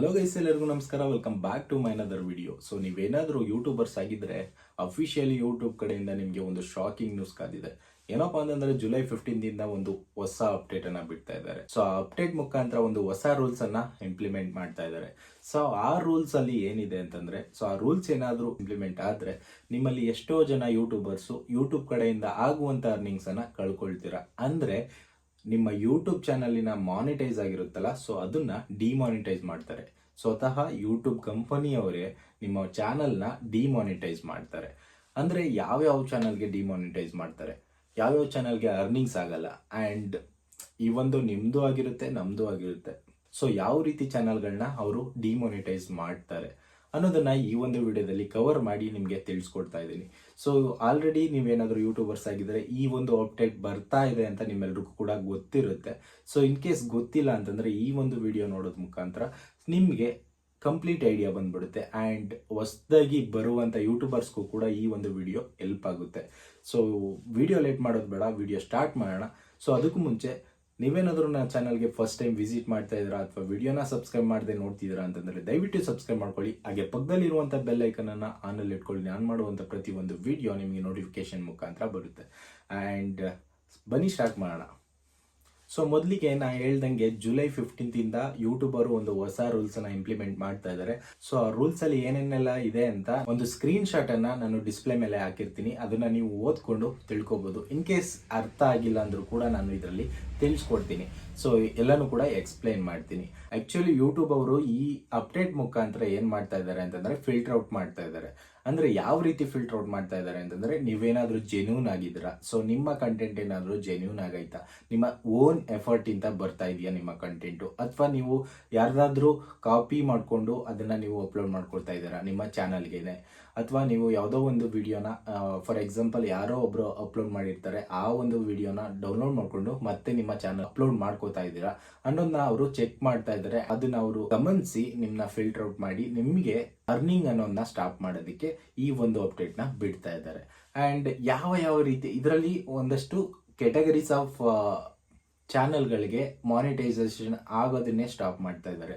Hello guys ಎಲ್ಲರಿಗೂ ನಮಸ್ಕಾರ. Welcome back to my other video so ನೀವೇನಾದರೂ ಯೂಟ್ಯೂಬರ್ಸ್ ಆಗಿದ್ರೆ ಅಫಿಷಿಯಲಿ ಯೂಟ್ಯೂಬ್ ಕಡೆಯಿಂದ ನಿಮಗೆ ಒಂದು ಶಾಕಿಂಗ್ ನ್ಯೂಸ್ ಕಾದಿದೆ. ಏನಪ್ಪಾ ಅಂತಂದ್ರೆ ಜುಲೈ ಫಿಫ್ಟೀನ್ದಿಂದ ಒಂದು ಹೊಸ ಅಪ್ಡೇಟ್ ಅನ್ನ ಬಿಡ್ತಾ ಇದ್ದಾರೆ. ಸೊ ಆ ಅಪ್ಡೇಟ್ ಮುಖಾಂತರ ಒಂದು ಹೊಸ ರೂಲ್ಸ್ ಅನ್ನ ಇಂಪ್ಲಿಮೆಂಟ್ ಮಾಡ್ತಾ ಇದ್ದಾರೆ. ಸೊ ಆ ರೂಲ್ಸ್ ಅಲ್ಲಿ ಏನಿದೆ ಅಂತಂದ್ರೆ ಸೊ ಆ ರೂಲ್ಸ್ ಏನಾದರೂ ಇಂಪ್ಲಿಮೆಂಟ್ ಆದ್ರೆ, ನಿಮ್ಮಲ್ಲಿ ಎಷ್ಟೋ ಜನ ಯೂಟ್ಯೂಬರ್ಸು ಯೂಟ್ಯೂಬ್ ಕಡೆಯಿಂದ ಆಗುವಂತ ಅರ್ನಿಂಗ್ಸ್ ಅನ್ನ ಕಳ್ಕೊಳ್ತೀರಾ. ಅಂದ್ರೆ ನಿಮ್ಮ ಯೂಟ್ಯೂಬ್ ಚಾನಲಿನ ಮಾನಿಟೈಸ್ ಆಗಿರುತ್ತಲ್ಲ ಸೊ ಅದನ್ನ ಡಿಮಾನಿಟೈಸ್ ಮಾಡ್ತಾರೆ. ಸ್ವತಃ ಯೂಟ್ಯೂಬ್ ಕಂಪನಿಯವರೇ ನಿಮ್ಮ ಚಾನಲ್ನ ಡಿಮಾನಿಟೈಸ್ ಮಾಡ್ತಾರೆ. ಅಂದ್ರೆ ಯಾವ್ಯಾವ ಚಾನಲ್ಗೆ ಡಿಮಾನಿಟೈಸ್ ಮಾಡ್ತಾರೆ? ಯಾವ್ಯಾವ ಚಾನಲ್ಗೆ ಅರ್ನಿಂಗ್ಸ್ ಆಗಲ್ಲ? ಆ್ಯಂಡ್ ಈ ಒಂದು ನಿಮ್ಮದು ಆಗಿರುತ್ತೆ ನಮ್ಮದು ಆಗಿರುತ್ತೆ. ಸೊ ಯಾವ ರೀತಿ ಚಾನಲ್ಗಳನ್ನ ಅವರು ಡಿಮಾನಿಟೈಸ್ ಮಾಡ್ತಾರೆ? ಅನ್ನೋದನ್ನ ಈ ಒಂದು ವಿಡಿಯೋದಲ್ಲಿ ಕವರ್ ಮಾಡಿ ನಿಮಗೆ ತಿಳಿಸ್ಕೊಡ್ತಾ ಇದ್ದೀನಿ. ಸೊ ಆಲ್ರೆಡಿ ನೀವೇನಾದರೂ ಯೂಟ್ಯೂಬರ್ಸ್ ಆಗಿದ್ರೆ ಈ ಒಂದು ಅಪ್ಡೇಟ್ ಬರ್ತಾ ಇದೆ ಅಂತ ನಿಮ್ಮೆಲ್ರಿಗೂ ಕೂಡ ಗೊತ್ತಿರುತ್ತೆ. ಸೊ ಇನ್ ಕೇಸ್ ಗೊತ್ತಿಲ್ಲ ಅಂತಂದ್ರೆ ಈ ಒಂದು ವಿಡಿಯೋ ನೋಡೋದ್ ಮುಖಾಂತರ ನಿಮಗೆ ಕಂಪ್ಲೀಟ್ ಐಡಿಯಾ ಬಂದ್ಬಿಡುತ್ತೆ ಆ್ಯಂಡ್ ಹೊಸದಾಗಿ ಬರುವಂಥ ಯೂಟ್ಯೂಬರ್ಸ್ಗೂ ಕೂಡ ಈ ಒಂದು ವಿಡಿಯೋ ಹೆಲ್ಪ್ ಆಗುತ್ತೆ. ಸೊ ವಿಡಿಯೋ ಲೇಟ್ ಮಾಡೋದು ಬೇಡ, ವಿಡಿಯೋ ಸ್ಟಾರ್ಟ್ ಮಾಡೋಣ. ಸೊ ಅದಕ್ಕೂ ಮುಂಚೆ ನೀವೇನಾದರೂ ನನ್ನ ಚಾನಲ್ಗೆ ಫಸ್ಟ್ ಟೈಮ್ ವಿಸಿಟ್ ಮಾಡ್ತಾ ಇದ್ದೀರಾ ಅಥವಾ ವಿಡಿಯೋನ ಸಬ್ಸ್ಕ್ರೈಬ್ ಮಾಡದೆ ನೋಡ್ತಿದ್ದೀರಾ ಅಂತಂದರೆ ದಯವಿಟ್ಟು ಸಬ್ಸ್ಕ್ರೈಬ್ ಮಾಡ್ಕೊಳ್ಳಿ. ಹಾಗೆ ಪಕ್ಕದಲ್ಲಿರುವಂಥ ಬೆಲ್ ಐಕನನ್ನು ಆನಲ್ಲಿ ಇಟ್ಕೊಳ್ಳಿ. ನಾನು ಮಾಡುವಂಥ ಪ್ರತಿಯೊಂದು ವಿಡಿಯೋ ನಿಮಗೆ ನೋಟಿಫಿಕೇಶನ್ ಮುಖಾಂತರ ಬರುತ್ತೆ. ಆ್ಯಂಡ್ ಬನ್ನಿ ಸ್ಟಾರ್ಟ್ ಮಾಡೋಣ. ಸೊ ಮೊದಲಿಗೆ ನಾ ಹೇಳ್ದಂಗೆ ಜುಲೈ ಫಿಫ್ಟೀನ್ತ್ ಇಂದ ಯೂಟ್ಯೂಬರ್ ಒಂದು ಹೊಸ ರೂಲ್ಸ್ ಅನ್ನ ಇಂಪ್ಲಿಮೆಂಟ್ ಮಾಡ್ತಾ ಇದ್ದಾರೆ ಸೊ ಆ ರೂಲ್ಸ್ ಅಲ್ಲಿ ಏನೇನೆಲ್ಲ ಇದೆ ಅಂತ ಒಂದು ಸ್ಕ್ರೀನ್ ಶಾಟ್ ಅನ್ನ ನಾನು ಡಿಸ್ಪ್ಲೇ ಮೇಲೆ ಹಾಕಿರ್ತೀನಿ. ಅದನ್ನ ನೀವು ಓದ್ಕೊಂಡು ತಿಳ್ಕೊಬಹುದು ಇನ್ ಕೇಸ್ ಅರ್ಥ ಆಗಿಲ್ಲ ಅಂದ್ರೂ ಕೂಡ ನಾನು ಇದರಲ್ಲಿ ತಿಳಿಸ್ಕೊಡ್ತೀನಿ. ಸೊ ಎಲ್ಲಾನು ಕೂಡ ಎಕ್ಸ್ಪ್ಲೈನ್ ಮಾಡ್ತೀನಿ. ಆಕ್ಚುಲಿ ಯೂಟ್ಯೂಬ್ ಅವರು ಈ ಅಪ್ಡೇಟ್ ಮುಖಾಂತರ ಏನ್ ಮಾಡ್ತಾ ಇದ್ದಾರೆ ಅಂತಂದ್ರೆ ಫಿಲ್ಟರ್ ಔಟ್ ಮಾಡ್ತಾ ಇದ್ದಾರೆ ಅಂದ್ರೆ ಯಾವ ರೀತಿ ಫಿಲ್ಟರ್ ಔಟ್ ಮಾಡ್ತಾ ಇದ್ದಾರೆ ಅಂತಂದ್ರೆ ನೀವೇನಾದ್ರೂ ಜೆನ್ಯೂನ್ ಆಗಿದ್ದೀರಾ? ಸೊ ನಿಮ್ಮ ಕಂಟೆಂಟ್ ಏನಾದರೂ ಜೆನ್ಯೂನ್ ಆಗೈತಾ? ನಿಮ್ಮ ಓನ್ ಎಫರ್ಟ್ ಇಂದ ಬರ್ತಾ ಇದೆಯಾ ನಿಮ್ಮ ಕಂಟೆಂಟು ಅಥವಾ ನೀವು ಯಾರ್ದಾದ್ರೂ ಕಾಪಿ ಮಾಡಿಕೊಂಡು ಅದನ್ನ ನೀವು ಅಪ್ಲೋಡ್ ಮಾಡ್ಕೊಳ್ತಾ ಇದ್ದೀರಾ ನಿಮ್ಮ ಚಾನಲ್ಗೆನೆ ಅಥವಾ ನೀವು ಯಾವುದೋ ಒಂದು ವಿಡಿಯೋನ ಫಾರ್ ಎಕ್ಸಾಂಪಲ್ ಯಾರೋ ಒಬ್ಬರು ಅಪ್ಲೋಡ್ ಮಾಡಿರ್ತಾರೆ, ಆ ಒಂದು ವಿಡಿಯೋನ ಡೌನ್ಲೋಡ್ ಮಾಡಿಕೊಂಡು ಮತ್ತೆ ನಿಮ್ಮ ಚಾನಲ್ ಅಪ್ಲೋಡ್ ಮಾಡ್ಕೋತಾ ಇದ್ದೀರಾ? ಅನ್ನೋದನ್ನ ಅವರು ಚೆಕ್ ಮಾಡ್ತಾ ಇದ್ದಾರೆ. ಅದನ್ನ ಅವರು ಗಮನಿಸಿ ನಿಮ್ಮನ್ನ ಫಿಲ್ಟರ್ ಔಟ್ ಮಾಡಿ ನಿಮಗೆ ಅರ್ನಿಂಗ್ ಅನ್ನೋದನ್ನ ಸ್ಟಾಪ್ ಮಾಡೋದಕ್ಕೆ ಈ ಒಂದು ಅಪ್ಡೇಟ್ನ ಬಿಡ್ತಾ ಇದ್ದಾರೆ. ಅಂಡ್ ಯಾವ ಯಾವ ರೀತಿ, ಇದರಲ್ಲಿ ಒಂದಷ್ಟು ಕೆಟಗರೀಸ್ ಆಫ್ ಚಾನೆಲ್ಗಳಿಗೆ ಮಾನಿಟೈಸೇಷನ್ ಆಗೋದನ್ನೇ ಸ್ಟಾಪ್ ಮಾಡ್ತಾ ಇದ್ದಾರೆ.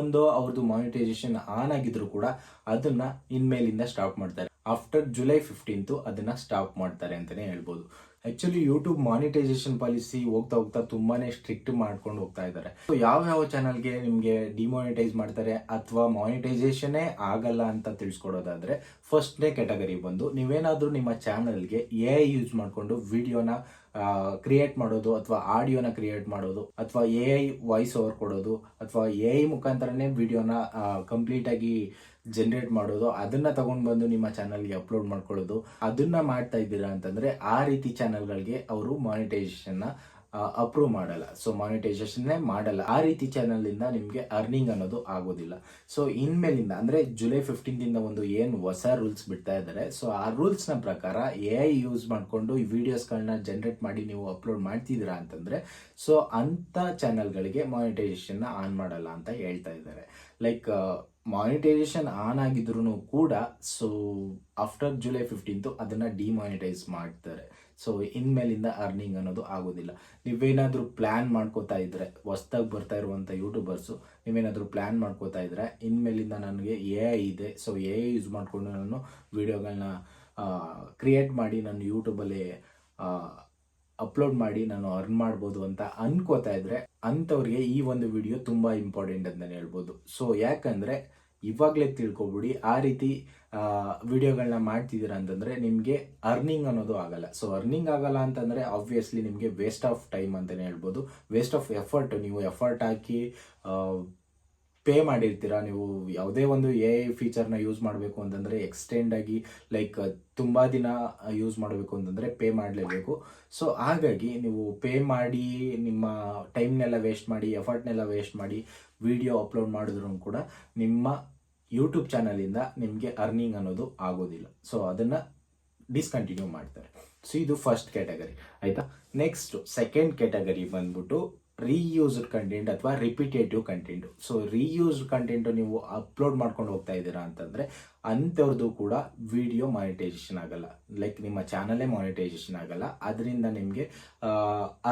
ಒಂದು ಅವ್ರದ್ದು ಮಾನಿಟೈಸೇಷನ್ ಆನ್ ಆಗಿದ್ರು ಕೂಡ ಅದನ್ನ ಇನ್ಮೇಲಿಂದ ಸ್ಟಾಪ್ ಮಾಡ್ತಾರೆ. ಆಫ್ಟರ್ ಜುಲೈ ಫಿಫ್ಟೀನ್ತ್ ಅದನ್ನ ಸ್ಟಾಪ್ ಮಾಡ್ತಾರೆ ಅಂತಾನೆ ಹೇಳ್ಬೋದು. ಆಕ್ಚುಲಿ ಯೂಟ್ಯೂಬ್ ಮಾನಿಟೈಸೇಷನ್ ಪಾಲಿಸಿ ಹೋಗ್ತಾ ಹೋಗ್ತಾ ತುಂಬಾನೇ ಸ್ಟ್ರಿಕ್ಟ್ ಮಾಡ್ಕೊಂಡು ಹೋಗ್ತಾ ಇದ್ದಾರೆ. ಯಾವ ಯಾವ ಚಾನಲ್ಗೆ ನಿಮಗೆ ಡಿಮಾನಿಟೈಸ್ ಮಾಡ್ತಾರೆ ಅಥವಾ ಮಾನಿಟೈಸೇಷನ್ನೇ ಆಗಲ್ಲ ಅಂತ ತಿಳಿಸ್ಕೊಡೋದಾದ್ರೆ ಫಸ್ಟ್ನೇ ಕ್ಯಾಟಗರಿ ಬಂದು ನೀವೇನಾದ್ರೂ ನಿಮ್ಮ ಚಾನಲ್ಗೆ ಎ ಯೂಸ್ ಮಾಡಿಕೊಂಡು ವಿಡಿಯೋನ ಕ್ರಿಯೇಟ್ ಮಾಡೋದು ಅಥವಾ ಆಡಿಯೋನ ಕ್ರಿಯೇಟ್ ಮಾಡೋದು ಅಥವಾ ಎ ಐ ವಾಯ್ಸ್ ಓವರ್ ಕೊಡೋದು ಅಥವಾ ಎ ಐ ಮುಖಾಂತರನೇ ವಿಡಿಯೋನ ಕಂಪ್ಲೀಟಾಗಿ ಜನರೇಟ್ ಮಾಡೋದು ಅದನ್ನ ತಗೊಂಡು ಬಂದು ನಿಮ್ಮ ಚಾನಲ್ಗೆ ಅಪ್ಲೋಡ್ ಮಾಡ್ಕೊಳ್ಳೋದು. ಅದನ್ನ ಮಾಡ್ತಾ ಇದ್ದೀರಾ ಅಂತಂದ್ರೆ ಆ ರೀತಿ ಚಾನಲ್ಗಳಿಗೆ ಅವರು ಮಾನಿಟೈಸೇಷನ್ ಅಪ್ರೂವ್ ಮಾಡಲ್ಲ. ಸೊ ಮಾನಿಟೈಸೇಷನ್ನೇ ಮಾಡಲ್ಲ. ಆ ರೀತಿ ಚಾನಲ್ ಇಂದ ನಿಮಗೆ ಅರ್ನಿಂಗ್ ಅನ್ನೋದು ಆಗೋದಿಲ್ಲ. ಸೊ ಇನ್ಮೇಲಿಂದ, ಅಂದ್ರೆ ಜುಲೈ ಫಿಫ್ಟೀನ್ ಇಂದ ಒಂದು ಏನು ಹೊಸ ರೂಲ್ಸ್ ಬಿಡ್ತಾ ಇದ್ದಾರೆ. ಸೊ ಆ ರೂಲ್ಸ್ನ ಪ್ರಕಾರ ಎ ಐ ಯೂಸ್ ಮಾಡಿಕೊಂಡು ಈ ವಿಡಿಯೋಸ್ಗಳನ್ನ ಜನರೇಟ್ ಮಾಡಿ ನೀವು ಅಪ್ಲೋಡ್ ಮಾಡ್ತಿದ್ದೀರಾ ಅಂತಂದ್ರೆ ಸೊ ಅಂತ ಚಾನಲ್ಗಳಿಗೆ ಮಾನಿಟೈಸೇಷನ್ನ ಆನ್ ಮಾಡಲ್ಲ ಅಂತ ಹೇಳ್ತಾ ಇದ್ದಾರೆ. ಲೈಕ್ ಮಾನಿಟೈಸೇಷನ್ ಆನ್ ಆಗಿದ್ರು ಕೂಡ ಸೊ ಆಫ್ಟರ್ ಜುಲೈ ಫಿಫ್ಟೀನ್ತು ಅದನ್ನ ಡಿಮಾನಿಟೈಸ್ ಮಾಡ್ತಾರೆ. ಸೊ ಇನ್ಮೇಲಿಂದ ಅರ್ನಿಂಗ್ ಅನ್ನೋದು ಆಗೋದಿಲ್ಲ. ನೀವೇನಾದರೂ ಪ್ಲ್ಯಾನ್ ಮಾಡ್ಕೋತಾ ಇದ್ರೆ, ಹೊಸ್ದಾಗಿ ಬರ್ತಾ ಇರುವಂಥ ಯೂಟ್ಯೂಬರ್ಸು ನೀವೇನಾದರೂ ಪ್ಲ್ಯಾನ್ ಮಾಡ್ಕೋತಾ ಇದ್ರೆ ಇನ್ಮೇಲಿಂದ ನನಗೆ ಎ ಐ ಇದೆ. ಸೊ ಎ ಐ ಯೂಸ್ ಮಾಡಿಕೊಂಡು ನಾನು ವೀಡಿಯೋಗಳನ್ನ ಕ್ರಿಯೇಟ್ ಮಾಡಿ ನಾನು ಯೂಟ್ಯೂಬಲ್ಲಿ ಅಪ್ಲೋಡ್ ಮಾಡಿ ನಾನು ಅರ್ನ್ ಮಾಡ್ಬೋದು ಅಂತ ಅನ್ಕೋತಾ ಇದ್ರೆ, ಅಂಥವ್ರಿಗೆ ಈ ಒಂದು ವಿಡಿಯೋ ತುಂಬ ಇಂಪಾರ್ಟೆಂಟ್ ಅಂತಲೇ ಹೇಳ್ಬೋದು. ಸೊ ಯಾಕಂದರೆ ಇವಾಗಲೇ ತಿಳ್ಕೊಬಿಡಿ. ಆ ರೀತಿ ವಿಡಿಯೋಗಳನ್ನ ಮಾಡ್ತಿದ್ದೀರಾ ಅಂತಂದರೆ ನಿಮಗೆ ಅರ್ನಿಂಗ್ ಅನ್ನೋದು ಆಗಲ್ಲ. ಸೊ ಅರ್ನಿಂಗ್ ಆಗಲ್ಲ ಅಂತಂದರೆ ಆಬ್ವಿಯಸ್ಲಿ ನಿಮಗೆ ವೇಸ್ಟ್ ಆಫ್ ಟೈಮ್ ಅಂತಲೇ ಹೇಳ್ಬೋದು. ವೇಸ್ಟ್ ಆಫ್ ಎಫರ್ಟ್ ನೀವು ಎಫರ್ಟ್ ಹಾಕಿ ಪೇ ಮಾಡಿರ್ತೀರಾ. ನೀವು ಯಾವುದೇ ಒಂದು ಎ ಐ ಫೀಚರ್ನ ಯೂಸ್ ಮಾಡಬೇಕು ಅಂತಂದರೆ ಎಕ್ಸ್ಟೆಂಡ್ ಆಗಿ ಲೈಕ್ ತುಂಬ ದಿನ ಯೂಸ್ ಮಾಡಬೇಕು ಅಂತಂದರೆ ಪೇ ಮಾಡಲೇಬೇಕು. ಸೊ ಹಾಗಾಗಿ ನೀವು ಪೇ ಮಾಡಿ, ನಿಮ್ಮ ಟೈಮ್ನೆಲ್ಲ ವೇಸ್ಟ್ ಮಾಡಿ ಎಫರ್ಟ್ನೆಲ್ಲ ವೇಸ್ಟ್ ಮಾಡಿ ವಿಡಿಯೋ ಅಪ್ಲೋಡ್ ಮಾಡಿದ್ರು ಕೂಡ ನಿಮ್ಮ ಯೂಟ್ಯೂಬ್ ಚಾನಲಿಂದ ನಿಮಗೆ ಅರ್ನಿಂಗ್ ಅನ್ನೋದು ಆಗೋದಿಲ್ಲ. ಸೊ ಅದನ್ನು ಡಿಸ್ಕಂಟಿನ್ಯೂ ಮಾಡ್ತಾರೆ. ಸೊ ಇದು ಫಸ್ಟ್ ಕ್ಯಾಟಗರಿ ಆಯಿತಾ? ನೆಕ್ಸ್ಟ್ ಸೆಕೆಂಡ್ ಕ್ಯಾಟಗರಿ ಬಂದ್ಬಿಟ್ಟು ರೀಯೂಸ್ಡ್ ಕಂಟೆಂಟ್ ಅಥವಾ repetitive content so reused content ನೀವು ಅಪ್ಲೋಡ್ ಮಾಡ್ಕೊಂಡು ಹೋಗ್ತಾ ಇದ್ದೀರಾ ಅಂತಂದ್ರೆ ಅಂಥವ್ರದ್ದು ಕೂಡ ವಿಡಿಯೋ ಮಾನಿಟೈಸೇಷನ್ ಆಗಲ್ಲ. ಲೈಕ್ ನಿಮ್ಮ ಚಾನಲೇ ಮಾನಿಟೈಸೇಷನ್ ಆಗಲ್ಲ. ಅದರಿಂದ ನಿಮಗೆ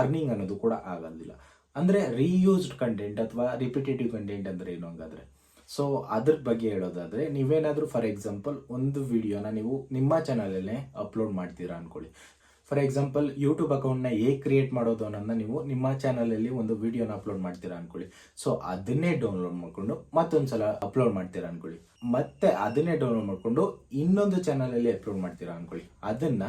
ಅರ್ನಿಂಗ್ ಅನ್ನೋದು ಕೂಡ ಆಗೋದಿಲ್ಲ. ಅಂದ್ರೆ ರೀಯೂಸ್ಡ್ ಕಂಟೆಂಟ್ ಅಥವಾ ರಿಪಿಟೇಟಿವ್ ಕಂಟೆಂಟ್ ಅಂದ್ರೆ ಏನು ಹಂಗಾದ್ರೆ? ಸೊ ಅದ್ರ ಬಗ್ಗೆ ಹೇಳೋದಾದ್ರೆ, ನೀವೇನಾದರೂ ಫಾರ್ ಎಕ್ಸಾಂಪಲ್ ಒಂದು ವಿಡಿಯೋನ ನೀವು ನಿಮ್ಮ ಚಾನಲಲ್ಲೇ ಅಪ್ಲೋಡ್ ಮಾಡ್ತೀರಾ ಅನ್ಕೊಳ್ಳಿ. ಫಾರ್ ಎಕ್ಸಾಂಪಲ್ ಯೂಟ್ಯೂಬ್ ಅಕೌಂಟ್ನ ಹೇಗೆ ಕ್ರಿಯೇಟ್ ಮಾಡೋದು ಅನ್ನೋದನ್ನ ನೀವು ನಿಮ್ಮ ಚಾನಲಲ್ಲಿ ಒಂದು ವಿಡಿಯೋನ ಅಪ್ಲೋಡ್ ಮಾಡ್ತೀರಾ ಅನ್ಕೊಳ್ಳಿ. ಸೊ ಅದನ್ನೇ ಡೌನ್ಲೋಡ್ ಮಾಡಿಕೊಂಡು ಮತ್ತೊಂದು ಸಲ ಅಪ್ಲೋಡ್ ಮಾಡ್ತೀರಾ ಅನ್ಕೊಳ್ಳಿ. ಮತ್ತೆ ಅದನ್ನೇ ಡೌನ್ಲೋಡ್ ಮಾಡಿಕೊಂಡು ಇನ್ನೊಂದು ಚಾನಲಲ್ಲಿ ಅಪ್ಲೋಡ್ ಮಾಡ್ತೀರಾ ಅನ್ಕೊಳ್ಳಿ. ಅದನ್ನ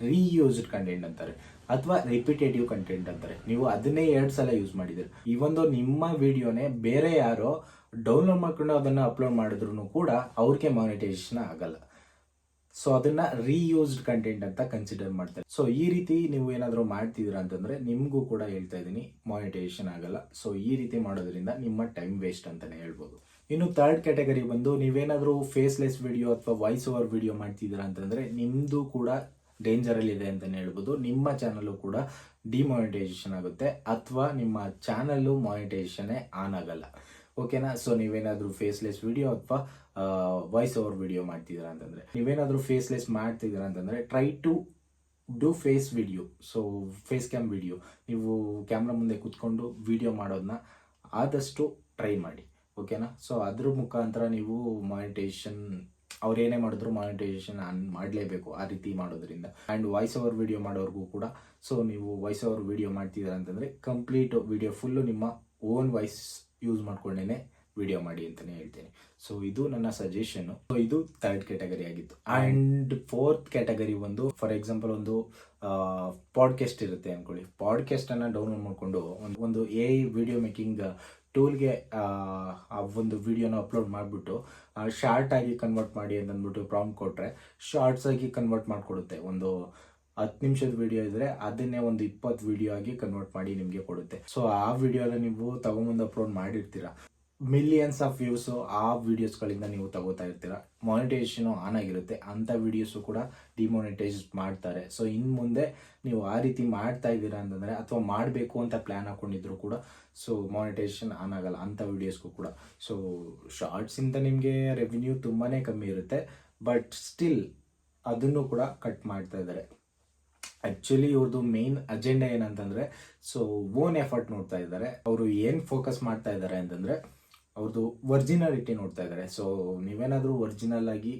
ರೀಯೂಸ್ಡ್ ಕಂಟೆಂಟ್ ಅಂತಾರೆ. ಅಥವಾ ರಿಪಿಟೇಟಿವ್ ಕಂಟೆಂಟ್ ಅಂತಾರೆ. ನೀವು ಅದನ್ನೇ ಎರಡು ಸಲ ಯೂಸ್ ಮಾಡಿದ್ರೆ ಈ ಒಂದು ನಿಮ್ಮ ವಿಡಿಯೋನೇ ಬೇರೆ ಯಾರೋ ಡೌನ್ಲೋಡ್ ಮಾಡ್ಕೊಂಡು ಅದನ್ನ ಅಪ್ಲೋಡ್ ಮಾಡಿದ್ರು ಕೂಡ ಅವ್ರಿಗೆ ಮಾನಿಟೈಸೇಷನ್ ಆಗಲ್ಲ. ಸೊ ಅದನ್ನ ರೀಯೂಸ್ಡ್ ಕಂಟೆಂಟ್ ಅಂತ ಕನ್ಸಿಡರ್ ಮಾಡ್ತಾರೆ. ಸೊ ಈ ರೀತಿ ನೀವು ಏನಾದರೂ ಮಾಡ್ತಿದ್ದೀರಾ ಅಂತಂದ್ರೆ ನಿಮಗೂ ಕೂಡ ಹೇಳ್ತಾ ಇದ್ದೀನಿ ಮಾನಿಟೈಸೇಷನ್ ಆಗಲ್ಲ. ಸೊ ಈ ರೀತಿ ಮಾಡೋದ್ರಿಂದ ನಿಮ್ಮ ಟೈಮ್ ವೇಸ್ಟ್ ಅಂತಾನೆ ಹೇಳ್ಬೋದು. ಇನ್ನು ಥರ್ಡ್ ಕ್ಯಾಟಗರಿ ಬಂದು ನೀವೇನಾದರೂ ಫೇಸ್ಲೆಸ್ ವಿಡಿಯೋ ಅಥವಾ ವಾಯ್ಸ್ ಓವರ್ ವಿಡಿಯೋ ಮಾಡ್ತಿದ್ದೀರಾ ಅಂತಂದ್ರೆ ನಿಮ್ಮದು ಕೂಡ ಡೇಂಜರಲ್ಲಿದೆ ಅಂತಲೇ ಹೇಳ್ಬೋದು. ನಿಮ್ಮ ಚಾನಲ್ಲು ಕೂಡ ಡಿಮಾನಿಟೈಸೇಷನ್ ಆಗುತ್ತೆ. ಅಥವಾ ನಿಮ್ಮ ಚಾನಲ್ಲು ಮಾನಿಟೈಸೇಷನ್ನೇ ಆನ್ ಆಗಲ್ಲ. ಓಕೆನಾ ಸೊ ನೀವೇನಾದರೂ ಫೇಸ್ಲೆಸ್ ವಿಡಿಯೋ ಅಥವಾ ವಾಯ್ಸ್ ಓವರ್ ವಿಡಿಯೋ ಮಾಡ್ತಿದ್ದೀರಾ ಅಂತಂದರೆ. ನೀವೇನಾದರೂ ಫೇಸ್ಲೆಸ್ ಮಾಡ್ತಿದ್ದೀರಾ ಅಂತಂದರೆ try to do face video so face cam video ನೀವು ಕ್ಯಾಮ್ರಾ ಮುಂದೆ ಕೂತ್ಕೊಂಡು ವಿಡಿಯೋ ಮಾಡೋದನ್ನ ಆದಷ್ಟು ಟ್ರೈ ಮಾಡಿ. ಓಕೆನಾ ಸೊ ಅದ್ರ ಮುಖಾಂತರ ನೀವು ಮಾನಿಟೈಸೇಷನ್ ಅವ್ರು ಏನೇ ಮಾಡಿದ್ರು ಮಾನಿಟೈಸೇಷನ್ ಆನ್ ಮಾಡಲೇಬೇಕು ಆ ರೀತಿ ಮಾಡೋದ್ರಿಂದ. ಆ್ಯಂಡ್ ವಾಯ್ಸ್ ಓವರ್ ವಿಡಿಯೋ ಮಾಡೋರ್ಗೂ ಕೂಡ ಸೊ ನೀವು ವಾಯ್ಸ್ ಓವರ್ ವಿಡಿಯೋ ಮಾಡ್ತಿದ್ದೀರಾ ಅಂತಂದರೆ ಕಂಪ್ಲೀಟ್ ವಿಡಿಯೋ ಫುಲ್ಲು ನಿಮ್ಮ ಓನ್ ವಾಯ್ಸ್ ಯೂಸ್ ಮಾಡ್ಕೊಂಡೇನೆ ವಿಡಿಯೋ ಮಾಡಿ ಅಂತಲೇ ಹೇಳ್ತೀನಿ. ಸೊ ಇದು ನನ್ನ ಸಜೆಷನ್ ಸೊ ಇದು ಥರ್ಡ್ ಕ್ಯಾಟಗರಿ ಆಗಿತ್ತು. ಆ್ಯಂಡ್ ಫೋರ್ತ್ ಕ್ಯಾಟಗರಿ ಒಂದು ಫಾರ್ ಎಕ್ಸಾಂಪಲ್ ಒಂದು ಪಾಡ್ಕಾಸ್ಟ್ ಇರುತ್ತೆ ಅನ್ಕೊಳ್ಳಿ. ಪಾಡ್ಕಾಸ್ಟನ್ನು ಡೌನ್ಲೋಡ್ ಮಾಡಿಕೊಂಡು ಒಂದು ಒಂದು ಎ ವಿಡಿಯೋ ಮೇಕಿಂಗ್ ಟೂಲ್ಗೆ ಆ ಒಂದು ವಿಡಿಯೋನ ಅಪ್ಲೋಡ್ ಮಾಡಿಬಿಟ್ಟು ಶಾರ್ಟ್ ಆಗಿ ಕನ್ವರ್ಟ್ ಮಾಡಿ ಅಂತ ಅಂದ್ಬಿಟ್ಟು ಪ್ರಾಂಪ್ಟ್ ಕೊಟ್ಟರೆ ಶಾರ್ಟ್ಸ್ ಆಗಿ ಕನ್ವರ್ಟ್ ಮಾಡಿಕೊಡುತ್ತೆ. ಒಂದು ಹತ್ತು ನಿಮಿಷದ ವಿಡಿಯೋ ಇದ್ರೆ ಅದನ್ನೇ ಒಂದು ಇಪ್ಪತ್ತು ವಿಡಿಯೋ ಆಗಿ ಕನ್ವರ್ಟ್ ಮಾಡಿ ನಿಮಗೆ ಕೊಡುತ್ತೆ. ಸೊ ಆ ವಿಡಿಯೋನ ನೀವು ತಗೊಂಬಂದು ಅಪ್ಲೋಡ್ ಮಾಡಿರ್ತೀರ? ಮಿಲಿಯನ್ಸ್ ಆಫ್ ವ್ಯೂಸು ಆ ವಿಡಿಯೋಸ್ಗಳಿಂದ ನೀವು ತಗೋತಾ ಇರ್ತೀರ? ಮಾನಿಟೈಸೇಷನು ಆನ್ ಆಗಿರುತ್ತೆ. ಅಂಥ ವಿಡಿಯೋಸು ಕೂಡ ಡಿಮಾನಿಟೈಸ್ ಮಾಡ್ತಾರೆ. ಸೊ ಇನ್ನು ಮುಂದೆ ನೀವು ಆ ರೀತಿ ಮಾಡ್ತಾ ಇದ್ದೀರಾ ಅಂತಂದರೆ ಅಥವಾ ಮಾಡಬೇಕು ಅಂತ ಪ್ಲ್ಯಾನ್ ಹಾಕೊಂಡಿದ್ರು ಕೂಡ ಸೊ ಮಾನಿಟೈಸೇಷನ್ ಆನ್ ಆಗಲ್ಲ. ಅಂಥ ವಿಡಿಯೋಸ್ಗೂ ಕೂಡ. ಸೊ ಶಾರ್ಟ್ಸಿಂದ ನಿಮಗೆ ರೆವಿನ್ಯೂ ತುಂಬಾ ಕಮ್ಮಿ ಇರುತ್ತೆ. ಬಟ್ ಸ್ಟಿಲ್ ಅದನ್ನು ಕೂಡ ಕಟ್ ಮಾಡ್ತಾ ಇದ್ದಾರೆ. ಆ್ಯಕ್ಚುಲಿ ಇವ್ರದ್ದು ಮೇನ್ ಅಜೆಂಡಾ ಏನಂತಂದರೆ ಸೊ ಓನ್ ಎಫರ್ಟ್ ನೋಡ್ತಾ ಇದ್ದಾರೆ. ಅವರು ಏನು ಫೋಕಸ್ ಮಾಡ್ತಾ ಇದ್ದಾರೆ ಅಂತಂದರೆ ಅವ್ರದ್ದು ಒರಿಜಿನಾಲಿಟಿ ನೋಡ್ತಾ ಇದ್ದಾರೆ. ಸೊ ನೀವೇನಾದರೂ ಒರಿಜಿನಲ್ ಆಗಿ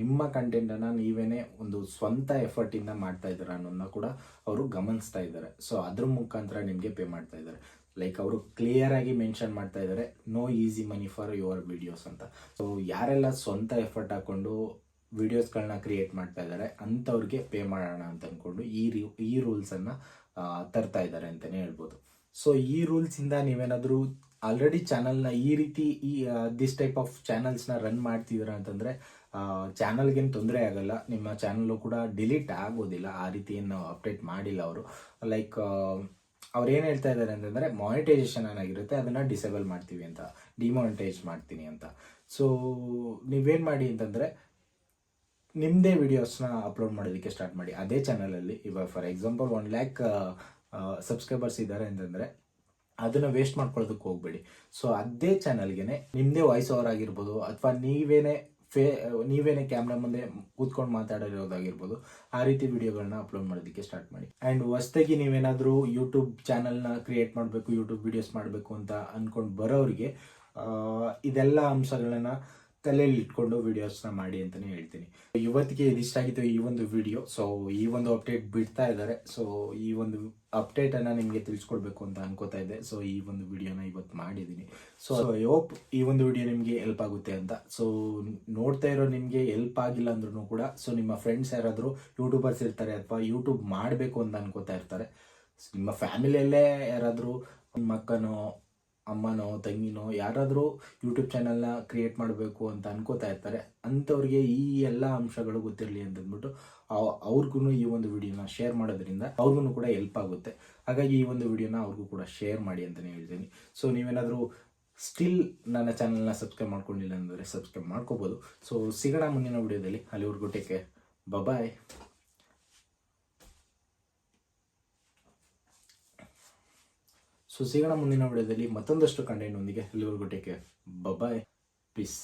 ನಿಮ್ಮ ಕಂಟೆಂಟನ್ನು ನೀವೇನೇ ಒಂದು ಸ್ವಂತ ಎಫರ್ಟಿಂದ ಮಾಡ್ತಾ ಇದ್ದಾರೆ ಅನ್ನೋದನ್ನ ಕೂಡ ಅವರು ಗಮನಿಸ್ತಾ ಇದ್ದಾರೆ. ಸೊ ಅದ್ರ ಮುಖಾಂತರ ನಿಮಗೆ ಪೇ ಮಾಡ್ತಾ ಇದ್ದಾರೆ. ಲೈಕ್ ಅವರು ಕ್ಲಿಯರ್ ಆಗಿ ಮೆನ್ಷನ್ ಮಾಡ್ತಾ ಇದ್ದಾರೆ no easy money for your videos ಅಂತ. ಸೊ ಯಾರೆಲ್ಲ ಸ್ವಂತ ಎಫರ್ಟ್ ಹಾಕೊಂಡು ವಿಡಿಯೋಸ್ಗಳನ್ನ ಕ್ರಿಯೇಟ್ ಮಾಡ್ತಾ ಇದ್ದಾರೆ ಅಂಥವ್ರಿಗೆ ಪೇ ಮಾಡೋಣ ಅಂತ ಅಂದ್ಕೊಂಡು ಈ ರೀ ಈ ರೂಲ್ಸನ್ನು ತರ್ತಾ ಇದ್ದಾರೆ ಅಂತಲೇ ಹೇಳ್ಬೋದು. ಸೊ ಈ ರೂಲ್ಸಿಂದ ನೀವೇನಾದರೂ ಆಲ್ರೆಡಿ ಚಾನಲ್ನ ಈ ರೀತಿ, ಈ ದಿಸ್ ಟೈಪ್ ಆಫ್ ಚಾನಲ್ಸ್ನ ರನ್ ಮಾಡ್ತಿದ್ದೀರಾ ಅಂತಂದರೆ ಚಾನಲ್ಗೇನು ತೊಂದರೆ ಆಗಲ್ಲ. ನಿಮ್ಮ ಚಾನಲ್ಲು ಕೂಡ ಡಿಲೀಟ್ ಆಗೋದಿಲ್ಲ. ಆ ರೀತಿ ಏನು ಅಪ್ಡೇಟ್ ಮಾಡಿಲ್ಲ ಅವರು. ಲೈಕ್ ಅವ್ರು ಏನು ಹೇಳ್ತಾ ಇದ್ದಾರೆ ಅಂತಂದರೆ ಮಾನಿಟೈಸೇಷನ್ ಏನಾಗಿರುತ್ತೆ ಅದನ್ನು ಡಿಸೇಬಲ್ ಮಾಡ್ತೀವಿ ಅಂತ. ಡಿಮಾನಿಟೈಸ್ ಮಾಡ್ತೀನಿ ಅಂತ. ಸೊ ನೀವೇನು ಮಾಡಿ ಅಂತಂದರೆ ನಿಮ್ಮದೇ ವೀಡಿಯೋಸ್ನ ಅಪ್ಲೋಡ್ ಮಾಡೋದಕ್ಕೆ ಸ್ಟಾರ್ಟ್ ಮಾಡಿ. ಅದೇ ಚಾನಲಲ್ಲಿ ಇವಾಗ for example one lakh subscribers ಇದ್ದಾರೆ ಅಂತಂದರೆ ಅದನ್ನು ವೇಸ್ಟ್ ಮಾಡ್ಕೊಳ್ಳೋದಕ್ಕೆ ಹೋಗಬೇಡಿ. ಸೊ ಅದೇ ಚಾನಲ್ಗೆ ನಿಮ್ಮದೇ ವಾಯ್ಸ್ ಓವರ್ ಆಗಿರ್ಬೋದು ಅಥವಾ ನೀವೇನೇ ಫೇ, ನೀವೇನೇ ಕ್ಯಾಮ್ರಾ ಮುಂದೆ ಕೂತ್ಕೊಂಡು ಮಾತಾಡಿರೋದಾಗಿರ್ಬೋದು, ಆ ರೀತಿ ವಿಡಿಯೋಗಳನ್ನ ಅಪ್ಲೋಡ್ ಮಾಡೋದಕ್ಕೆ ಸ್ಟಾರ್ಟ್ ಮಾಡಿ. ಆ್ಯಂಡ್ ಹೊಸ್ದಾಗಿ ನೀವೇನಾದರೂ ಯೂಟ್ಯೂಬ್ ಚಾನಲ್ನ ಕ್ರಿಯೇಟ್ ಮಾಡಬೇಕು ಯೂಟ್ಯೂಬ್ ವಿಡಿಯೋಸ್ ಮಾಡಬೇಕು ಅಂತ ಅಂದ್ಕೊಂಡು ಬರೋರಿಗೆ ಇದೆಲ್ಲ ಅಂಶಗಳನ್ನ ತಲೆಯಲ್ಲಿ ಇಟ್ಕೊಂಡು ವಿಡಿಯೋಸ್ನ ಮಾಡಿ ಅಂತಲೇ ಹೇಳ್ತೀನಿ. ಇವತ್ತಿಗೆ ಇದಿಷ್ಟ ಆಗಿತ್ತು ಈ ಒಂದು ವಿಡಿಯೋ ಸೊ ಈ ಒಂದು ಅಪ್ಡೇಟ್ ಬಿಡ್ತಾ ಇದ್ದಾರೆ. ಸೊ ಈ ಒಂದು ಅಪ್ಡೇಟನ್ನು ನಿಮಗೆ ತಿಳಿಸ್ಕೊಡ್ಬೇಕು ಅಂತ ಅನ್ಕೋತಾ ಇದ್ದೆ. ಸೊ ಈ ಒಂದು ವಿಡಿಯೋನ ಇವತ್ತು ಮಾಡಿದ್ದೀನಿ. ಸೊ ಹೋಪ್ ಈ ಒಂದು ವಿಡಿಯೋ ನಿಮಗೆ ಹೆಲ್ಪ್ ಆಗುತ್ತೆ ಅಂತ. ಸೊ ನೋಡ್ತಾ ಇರೋ ನಿಮಗೆ ಹೆಲ್ಪ್ ಆಗಿಲ್ಲ ಅಂದ್ರೂ ಕೂಡ ಸೊ ನಿಮ್ಮ ಫ್ರೆಂಡ್ಸ್ ಯಾರಾದರೂ ಯೂಟ್ಯೂಬರ್ಸ್ ಇರ್ತಾರೆ ಅಥವಾ ಯೂಟ್ಯೂಬ್ ಮಾಡಬೇಕು ಅಂತ ಅನ್ಕೋತಾ ಇರ್ತಾರೆ. ನಿಮ್ಮ ಫ್ಯಾಮಿಲಿಯಲ್ಲೇ ಯಾರಾದರೂ ನಿಮ್ಮ ಅಕ್ಕನೋ ಅಮ್ಮನೋ, ತಂಗಿನೋ ಯಾರಾದರೂ ಯೂಟ್ಯೂಬ್ ಚಾನಲ್ನ ಕ್ರಿಯೇಟ್ ಮಾಡಬೇಕು ಅಂತ ಅನ್ಕೋತಾ ಇರ್ತಾರೆ. ಅಂಥವ್ರಿಗೆ ಈ ಎಲ್ಲ ಅಂಶಗಳು ಗೊತ್ತಿರಲಿ ಅಂತಂದ್ಬಿಟ್ಟು ಅವ್ರಿಗೂ ಈ ಒಂದು ವಿಡಿಯೋನ ಶೇರ್ ಮಾಡೋದ್ರಿಂದ ಅವ್ರಿಗೂ ಕೂಡ ಹೆಲ್ಪ್ ಆಗುತ್ತೆ. ಹಾಗಾಗಿ ಈ ಒಂದು ವಿಡಿಯೋನ ಅವ್ರಿಗೂ ಕೂಡ ಶೇರ್ ಮಾಡಿ ಅಂತಲೇ ಹೇಳ್ತೀನಿ. ಸೊ ನೀವೇನಾದರೂ ಸ್ಟಿಲ್ ನನ್ನ ಚಾನಲ್ನ ಸಬ್ಸ್ಕ್ರೈಬ್ ಮಾಡ್ಕೊಂಡಿಲ್ಲ ಅಂದರೆ ಸಬ್ಸ್ಕ್ರೈಬ್ ಮಾಡ್ಕೋಬೋದು. ಸೊ ಸಿಗೋಣ ಮುಂದಿನ ವಿಡಿಯೋದಲ್ಲಿ. ಅಲ್ಲಿವರೆಗೂ ಕೇರ್ ಬಾಯ್ ಸೊ ಸಿಗೋಣ ಮುಂದಿನ ವಿಡಿಯೋದಲ್ಲಿ ಮತ್ತೊಂದಷ್ಟು ಕಂಟೆಂಟ್ ಒಂದಿಗೆ ಅಲ್ಲಿವರೆಗೂ ಕೇರ್ ಬಾಯ್ ಪೀಸ್